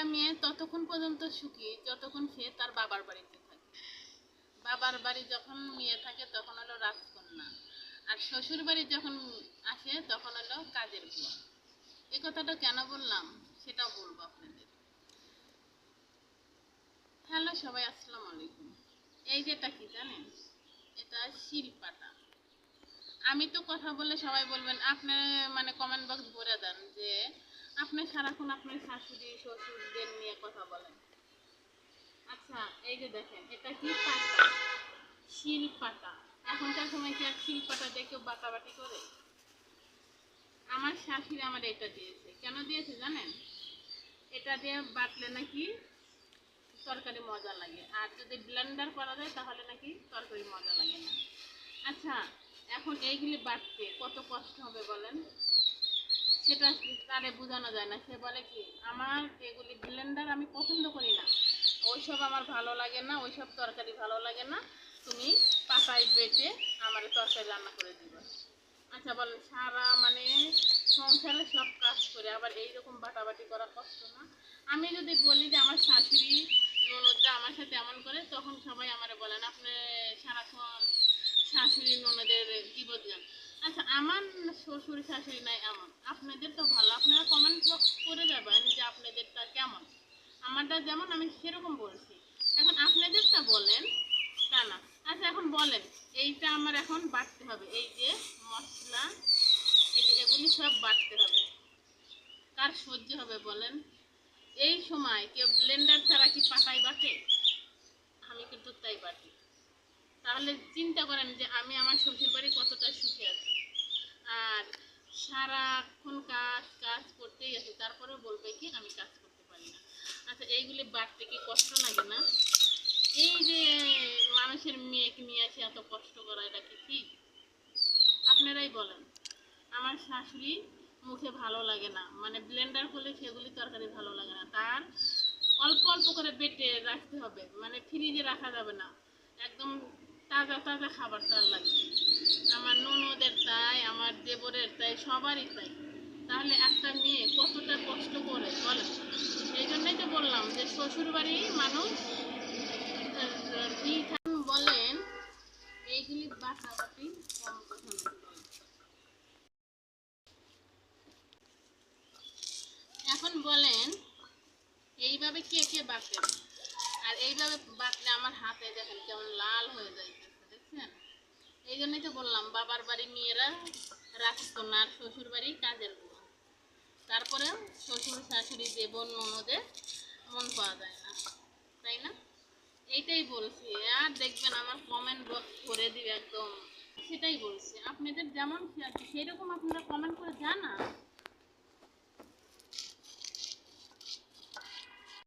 একটা মেয়ে ততক্ষণ পর্যন্ত সুখী, যতক্ষণ সে তার বাবার বাড়িতে থাকে। বাবার বাড়ি যখন মেয়ে থাকে, তখন হলো রাজকন্যা। আর শ্বশুর বাড়ি যখন আসে, তখন হলো কাজের বুয়া। এ কথাটা কেন বললাম, সেটাও বলব আপনাদের। হ্যালো সবাই, আসসালামু আলাইকুম। এই যেটা কি জানেন? এটা শিলপাটা। আমি তো কথা বললে সবাই বলবেন, আপনি মানে কমেন্ট বক্স ভরে দেন যে আপনি সারাক্ষণ আপনার শাশুড়ি, শ্বশুরদের নিয়ে কথা বলেন। আচ্ছা এই যে দেখেন, এটা কি পাটা শিল পাটা এখনকার সময় কি আর শিল দিয়ে কেউ বাটাবাটি করে? আমার শাশুড়ি আমার এটা দিয়েছে। কেন দিয়েছে জানেন? এটা দিয়ে বাটলে নাকি তরকারি মজা লাগে। আর যদি ব্লেন্ডার করা যায়, তাহলে নাকি তরকারি মজা লাগে না। আচ্ছা এখন এইগুলি বাটতে কত কষ্ট হবে বলেন? সেটা তারে বোঝানো যায় না, সে বলে কি, আমার এগুলি ব্লেন্ডার আমি পছন্দ করি না। ওইসব আমার ভালো লাগে না, ওইসব তরকারি ভালো লাগে না। তুমি পাতায় বেটে আমার তরকারি রান্না করে দিবা। আচ্ছা বলেন সারা মানে সংসারে সব কাজ করে আবার এইরকম বাটাবাটি করা কষ্ট না? আমি যদি বলি যে আমার শাশুড়ি ননদরা আমার সাথে এমন করে, তখন সবাই আমারে বলেন, আপনি সারাক্ষণ শাশুড়ি ননদের জীবন যান। আচ্ছা আমার শ্বশুর শাশুড়ি নাই এমন। আপনাদের তো ভালো, আপনারা কমেন্ট বক্স করে যাবেন যে আপনাদেরটা কেমন। আমারটা যেমন, আমি সেরকম বলছি। এখন আপনাদেরটা বলেন, তা না। আচ্ছা এখন বলেন, এইটা আমার এখন বাটতে হবে। এই যে মশলা, এই যে এগুলি সব বাটতে হবে। কার সহ্য হবে বলেন? এই সময় কেউ ব্লেন্ডার ছাড়া কি পাতায় বাটে আমি কিন্তু তাই বাটি তাহলে চিন্তা করেন যে আমি আমার শ্বশুর বাড়ি কতটা সুখে আছি। আর সারাক্ষণ কাজ কাজ করতেই আছি তারপরে বলবে কি, আমি কাজ করতে পারি না। আচ্ছা এইগুলি বাড়তে কি কষ্ট লাগে না? এই যে মানুষের মেয়েকে নিয়ে আসে এত কষ্ট করা, এটা কি ঠিক? আপনারাই বলেন। আমার শাশুড়ি মুখে ভালো লাগে না। মানে ব্লেন্ডার করলে সেগুলি তরকারি ভালো লাগে না। তার অল্প অল্প করে বেটে রাখতে হবে। মানে ফ্রিজে রাখা যাবে না। একদম তাজা তাজা খাবার তার লাগবে। আমার ননদের তাই, আমার দেবরের তাই, সবারই তাই। তাহলে একটা মেয়ে কতটা কষ্ট করে বলে এই জন্যই তো বললাম যে শ্বশুর বাড়ি মানুষ বলেন, এইগুলি বাটাবাটি এখন বলেন, এইভাবে কে কে বাটেন আর এইভাবে বাটলে আমার হাতে দেখেন কেমন লাল হয়ে যাইতেছে, দেখছেন? এই জন্যই তো বললাম, বাবার বাড়ি মেয়েরা রাখতো না, আর শ্বশুর বাড়ি কাজের বুয়া তারপরে শ্বশুর, শাশুড়ি দেবন ননদের মন পাওয়া যায় না, তাই না? এইটাই বলছি, আর দেখবেন আমার কমেন্ট বক্স করে দিবে একদম। সেটাই বলছি, আপনাদের যেমন সেরকম আপনারা কমেন্ট করে জানা